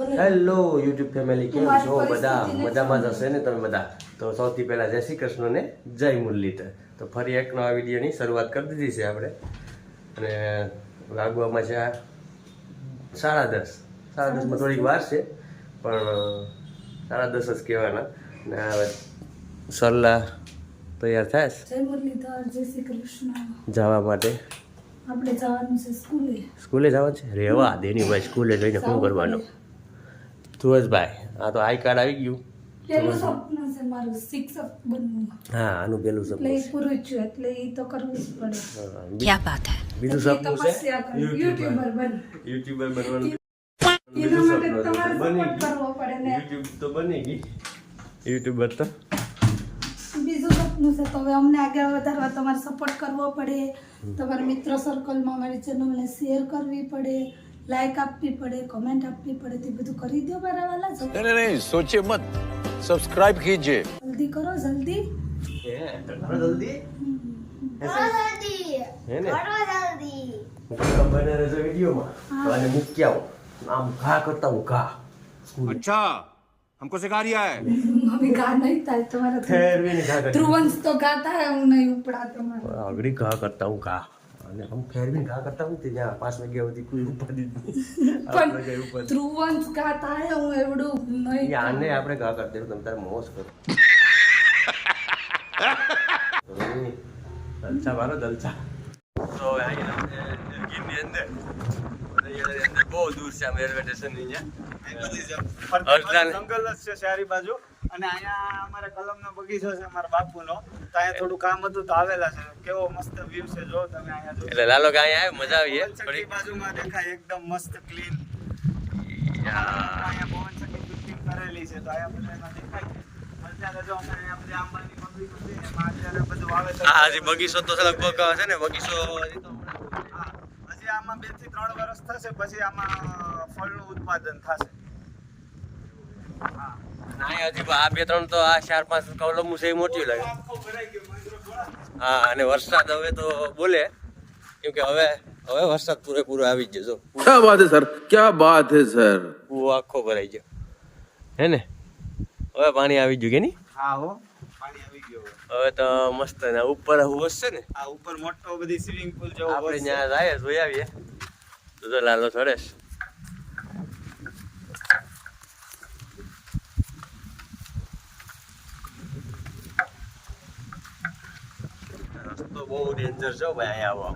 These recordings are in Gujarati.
હેલો યુટ્યુબ ફેમિલી કેમ છો? બધા મજામાં જશે ને તમે બધા? તો સૌથી પહેલા જય શ્રી કૃષ્ણ ને જય મુરલીધર. તો ફરી એક નવા વિડીયોની શરૂઆત કરી દીધી છે આપણે. અને વાગવામાં છે આ સાડા દસ. સાડા દસમાં થોડીક વાર છે પણ સાડા દસ જ કહેવાના. ને હવે સરલા તૈયાર થાય જય મુરલીધર જય શ્રી કૃષ્ણ. જવા માટે. આપણે જવાનું છે સ્કૂલે. સ્કૂલે જવાનું છે? રેવા દેની ભાઈ સ્કૂલે જઈને શું કરવાનું? ધુવજભાઈ આ તો આઈ કાર્ડ આવી ગયું. પેલું સપનું છે મારું શિક્ષક બનવું હા આનું એટલે એ તો કરવું જ પડે. ક્યાં બીજું સપનું છે? ને. તો હવે અમને આગળ વધારવા તમારે સપોર્ટ કરવો પડે. તમારા મિત્ર સર્કલમાં મારી ચેનલને શેર કરવી પડે. લાઈક આપવી પડે કમેન્ટ આપવી પડે તે બધું કરી દો મારા વાલા नहीं नहीं नहीं सोचिए मत सब्सक्राइब कीजिए જલ્દી કરો જલ્દી હે તો કરો જલ્દી હે ને હું બને રહેજો વિડીયોમાં તો આને મૂકી આવો આમ ઘા કરતા હું ઘા સ્કૂલે अच्छा हमको सिखा रिया है મમ્મી ગા નહીં થાય તમારા ફેરવીને ઘા કરતા ધ્રુવંશ તો ગાતા હે હું નહીં ઉપડા તમારે આગળી ઘા કરતા હું ઘા અને આમ ફેરવીને ઘા કરતા હું ત્યાં પાંચ વાગ્યા સુધી કોઈ ઉપાડી પણ ઉપાડી ધ્રુવંશ ગાતા હે હું એવડું નહીં આને આપણે ઘા કરતા તમે તારે મોસ કરો. દલચા મારો દલચા. તો ગીરની અંદર. બહુ દૂર છે આમ રેલવે સ્ટેશનની અહીંયા. જંગલ જ છે શહેરી બાજુ. અને અહીંયા અમારે કલમનો બગીચો છે અમારા બાપુનો. તો અહીંયા થોડું કામ હતું તો આવેલા છે. કેવો મસ્ત વ્યૂ છે જો તમે અહીંયા જો એટલે લાલો કે અહીંયા આવ્યો? મજા આવી થોડી બાજુમાં દેખાય એકદમ મસ્ત ક્લીન અહીંયા પવનચક્કી બિલ્ડિંગ કરેલી છે. તો અહીંયા બધા દેખાય. બગીચો તો લગભગ છે ને બગીચો હજી આમાં બેથી ત્રણ વર્ષ થશે પછી આમાં ફળનું ઉત્પાદન થશે. હા. ના હજી આ બે ત્રણ તો આ ચાર પાંચ કલમું છે એ લાગે. હા અને વરસાદ હવે તો બોલે. કેમ હવે હવે વરસાદ પૂરેપૂરો આવી જ જશો. ક્યાં વાત સર? ક્યાં વાત હે સર? કુવો આખો ભરાઈ ગયો. હે હવે પાણી આવી ગયું કે નહીં? હા પાણી આવી ગયું હવે. તો મસ્ત ને ઉપર હોસ ને? આ ઉપર મોટો બધી સ્વિમિંગ પુલ જેવો આપણે ત્યાં જાય જોઈ આવીએ. તો લાલો સરેશ. બહુ ડેન્જર છો ભાઈ અહીંયા આવવા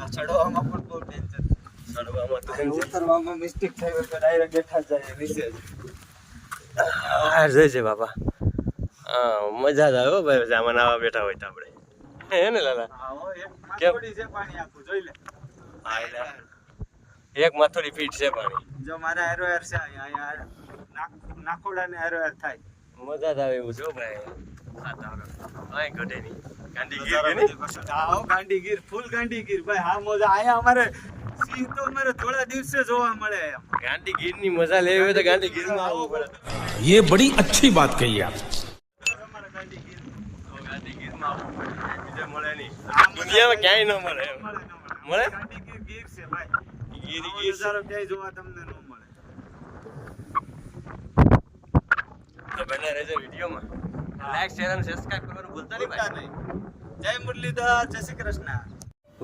આ ચડવામાં પણ બહુ ડેન્જર ચડવામાં તો ઉતરવામાં મિસ્ટેક થઈ તો ડાયરેક્ટ બેઠા જાય નીચે. હા જય છે બાપા. હા મજા જ આવે હો ભાઈ જામા આવા બેઠા હોય તો આપણે. હે ને લાલા? કેમ? છે પાણી આખું જોઈ લે. હા એટલે એક માથોડી ફીટ છે પાણી. જો મારા એરો એર છે અહીંયા નાખોડા ને એરો એર થાય. મજા જ આવે એવું જો ભાઈ. હા ઘટે ગીર નજારા કે નહીં? બધી કશું. હા હો, ગાંડીગીર ફૂલ ગાંડીગીર ભાઈ હા મોજા અહીંયા અમારે સિંહ તો અમારે થોડા દિવસે જોવા મળે એમ ગાંડી ગીરની મજા લેવી હોય તો ગાંડી ગીરમાં આવવું પડે ये बड़ी अच्छी બાત કહી आप અમારે ગાંડીગીર તો ગાંડી ગીરમાં આવવું પડે બીજે મળે નહીં આ મજા દુનિયામાં ક્યાંય ન મળે એમ. મળે ન મળે? ગાંડીગીર ગીર છે ભાઈ ગીર આવો ગીર છે. નજારો ક્યાંય જોવા તમને ન મળે તો બને રહેજો વિડીયોમાં લાઈક શેર અને સબસ્ક્રાઇબ કરવાનું ભૂલતા નહીં ભાઈ. જય મુરલીધર જય શ્રી કૃષ્ણ.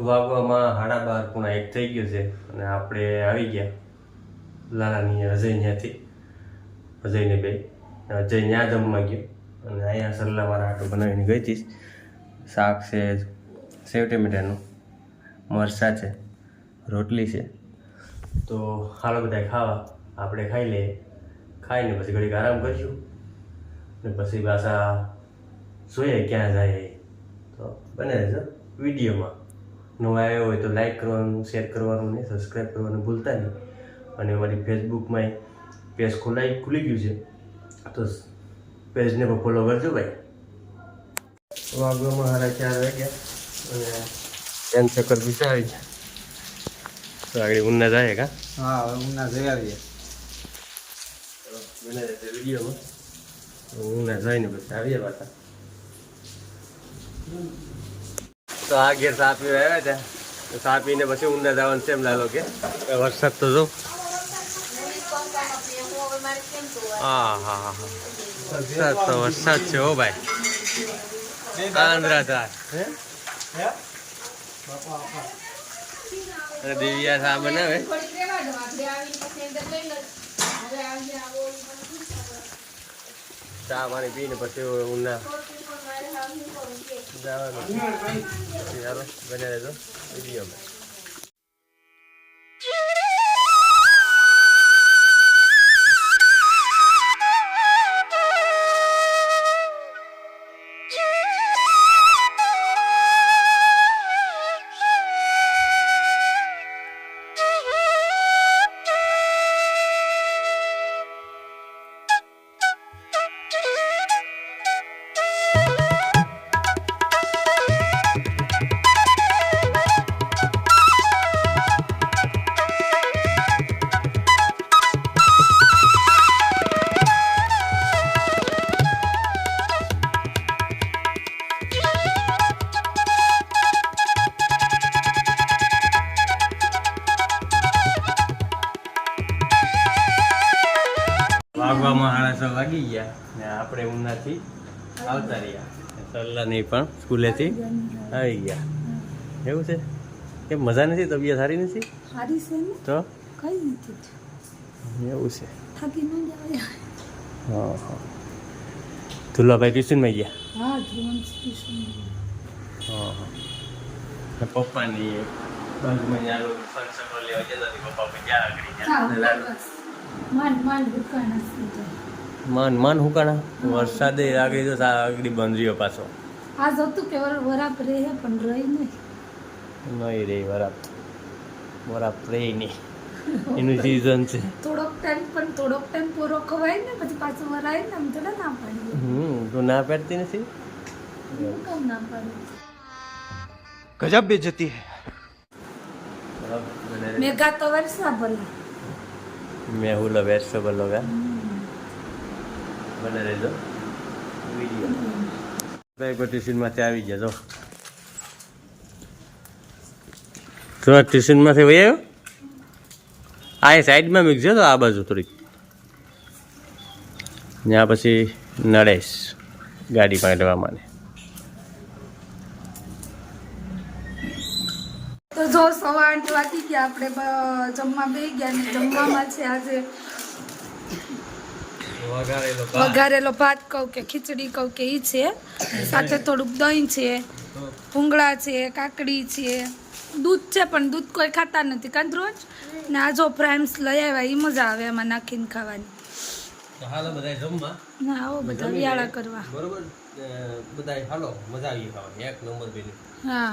વાગવામાં હાડા બાર પૂણા એક થઈ ગયો છે અને આપણે આવી ગયા લાલાની અજય ત્યાંથી અજયને બે. અજય ત્યાં જમવા ગયો અને અહીંયા સલ્લા મારા આટો બનાવીને ગઈ હતી. શાક છે સેવ ટમેટાનું. મરચાં છે રોટલી છે. તો હાલો બધા ખાવા. આપણે ખાઈ લઈએ. ખાઈને પછી ઘડીક આરામ કરીશું. ને પછી પાછા જોઈએ ક્યાં જાય. તો બને રહેજો વિડીયોમાં. નવા આવ્યો હોય તો લાઈક કરવાનું શેર કરવાનું ને સબસ્ક્રાઈબ કરવાનું ભૂલતા નહીં. અને અમારી ફેસબુકમાં પેજ ખોલાઈ ખુલી ગયું છે. તો પેજને પણ ફોલો કરજો ભાઈ. વાગવામાં હારા ચાર વાગ્યા અને ત્રણ ચક્કર પીસા આવી ગયા તો આગળ ઉના જાય કા? હા હવે ઉના જઈ આવીએ. વિડીયોમાં. ઉન્ના જઈને પછી આવીએ પાછા તો આ ઘેર ચા પીવા આવ્યા હતા તો ચા પીને પછી ઊંડા જવાનું છે એમ લાલો કે વરસાદ તો જો હા હા હા વરસાદ તો વરસાદ છે હો ભાઈ આંધ્રાધાર હે અરે દિવ્યા શા બનાવે ચા પાણી પીને પછી ઉના જવાનું. ચાલો બને રહેજો વિડીયોમાં. વાગવામાં સાડા છ વાગી ગયા ને આપણે ઉનાથી આવતા રહ્યા. સરલાની પણ સ્કૂલેથી આવી ગયા. એવું છે? કે મજા નથી? તબિયત સારી નથી? સારી છે ને? તો? કઈ નથી એવું છે. થાકી ન જાય હા હા. ધુલાભાઈ ટ્યુશનમાં ગયા? હા ધ્રુવન ટ્યુશન હા હા. પપ્પાની બાજુમાં ત્યાં લોકો ફંક્શન લેવા જતા પપ્પા ત્યાં આગળ ગયા. મન માન હુકાણા વરસાદે લાગે તો આગળ બંધ રહ્યો પાછો. આ જતું કે વરાપ રહે પણ રહી નહીં. નહીં રે વરાપ. વરાપ રે નહીં. એનું સિઝન છે. થોડોક ટાઈમ પણ થોડોક ટાઈમ પૂરો ખવાય ને પછી પાછું વરાય ને આમ થોડા ના પાડી હમ તું ના પાડતી નથી? હું કેમ ના પાડું? ગજબ બેજતી હે. બરાબર મેઘા તો વરસા ભલે. મેં વેજીટેબલ હોગા બને રહેજો વીડિયો. ટ્યુશનમાંથી આવી ગયા, જો. ટ્યુશનમાંથી વહી આવ્યો? આ એ સાઈડમાં મૂકજો તો આ બાજુ થોડીક. ત્યાં પછી નડેશ ગાડી પાડવા માટે. જો સવા આઠ વાગી ગયા. આપણે જમવા બે ગયા ને જમવામાં છે આજે વઘારેલો ભાત. કહું કે ખીચડી કહું કે ઈ છે. સાથે થોડુંક દહીં છે ભૂંગળા છે કાકડી છે. દૂધ છે પણ દૂધ કોઈ ખાતા નથી. કારણ રોજ? ને આ જો પ્રાઇમ્સ લઈ આવ્યા એ મજા આવે એમાં નાખીને ખાવાની. હાલો બધા જમવા. ના આવો બધા વિયાળા કરવા. બરોબર? બધા હાલો મજા આવી ખાવાની. એક નંબર પેલી હા.